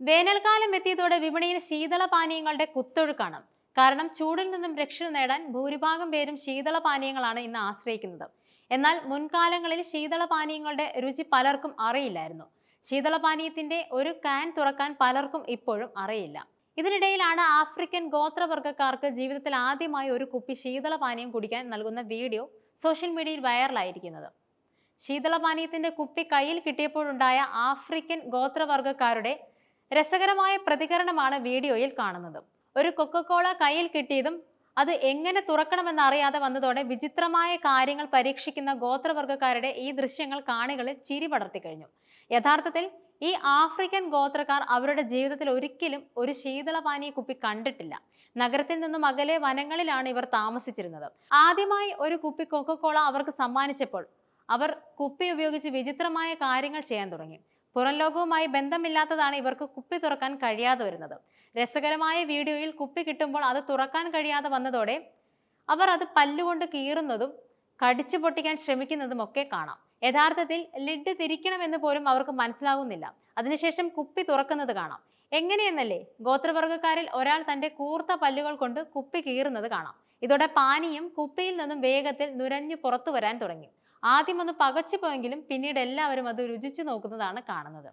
വേനൽക്കാലം എത്തിയതോടെ വിപണിയിൽ ശീതളപാനീയങ്ങളുടെ കുത്തൊഴുക്കാണ്. കാരണം ചൂടിൽ നിന്നും രക്ഷ നേടാൻ ഭൂരിഭാഗം പേരും ശീതളപാനീയങ്ങളാണ് ഇന്ന് ആശ്രയിക്കുന്നത്. എന്നാൽ മുൻകാലങ്ങളിൽ ശീതളപാനീയങ്ങളുടെ രുചി പലർക്കും അറിയില്ലായിരുന്നു. ശീതളപാനീയത്തിന്റെ ഒരു കാൻ തുറക്കാൻ പലർക്കും ഇപ്പോഴും അറിയില്ല. ഇതിനിടയിലാണ് ആഫ്രിക്കൻ ഗോത്രവർഗക്കാർക്ക് ജീവിതത്തിൽ ആദ്യമായി ഒരു കുപ്പി ശീതളപാനീയം കുടിക്കാൻ നൽകുന്ന വീഡിയോ സോഷ്യൽ മീഡിയയിൽ വൈറലായിരിക്കുന്നത്. ശീതളപാനീയത്തിന്റെ കുപ്പി കയ്യിൽ കിട്ടിയപ്പോഴുണ്ടായ ആഫ്രിക്കൻ ഗോത്രവർഗക്കാരുടെ രസകരമായ പ്രതികരണമാണ് വീഡിയോയിൽ കാണുന്നത്. ഒരു കൊക്കക്കോള കയ്യിൽ കിട്ടിയതും അത് എങ്ങനെ തുറക്കണമെന്ന് അറിയാതെ വന്നതോടെ വിചിത്രമായ കാര്യങ്ങൾ പരീക്ഷിക്കുന്ന ഗോത്രവർഗക്കാരുടെ ഈ ദൃശ്യങ്ങൾ കാണികളിൽ ചിരി പടർത്തി കഴിഞ്ഞു. യഥാർത്ഥത്തിൽ ഈ ആഫ്രിക്കൻ ഗോത്രക്കാർ അവരുടെ ജീവിതത്തിൽ ഒരിക്കലും ഒരു ശീതളപാനീയ കുപ്പി കണ്ടിട്ടില്ല. നഗരത്തിൽ നിന്നും അകലെ വനങ്ങളിലാണ് ഇവർ താമസിച്ചിരുന്നത്. ആദ്യമായി ഒരു കുപ്പി കൊക്കക്കോള അവർക്ക് സമ്മാനിച്ചപ്പോൾ അവർ കുപ്പി ഉപയോഗിച്ച് വിചിത്രമായ കാര്യങ്ങൾ ചെയ്യാൻ തുടങ്ങി. പുറം ലോകവുമായി ബന്ധമില്ലാത്തതാണ് ഇവർക്ക് കുപ്പി തുറക്കാൻ കഴിയാതെ വരുന്നത്. രസകരമായ വീഡിയോയിൽ കുപ്പി കിട്ടുമ്പോൾ അത് തുറക്കാൻ കഴിയാതെ വന്നതോടെ അവർ അത് പല്ലുകൊണ്ട് കീറുന്നതും കടിച്ചു പൊട്ടിക്കാൻ ശ്രമിക്കുന്നതും ഒക്കെ കാണാം. യഥാർത്ഥത്തിൽ ലിഡ് തിരിക്കണമെന്ന് പോലും അവർക്ക് മനസ്സിലാകുന്നില്ല അതിനുശേഷം കുപ്പി തുറക്കുന്നത് കാണാം. എങ്ങനെയെന്നല്ലേ? ഗോത്രവർഗക്കാരിൽ ഒരാൾ തന്റെ കൂർത്ത പല്ലുകൾ കൊണ്ട് കുപ്പി കീറുന്നത് കാണാം. ഇതോടെ പാനീയം കുപ്പിയിൽ നിന്നും വേഗത്തിൽ നുരഞ്ഞു പുറത്തു വരാൻ തുടങ്ങി. ആദ്യം ഒന്ന് പകച്ചു പോയെങ്കിലും പിന്നീട് എല്ലാവരും അത് രുചിച്ചു നോക്കുന്നതാണ് കാണുന്നത്.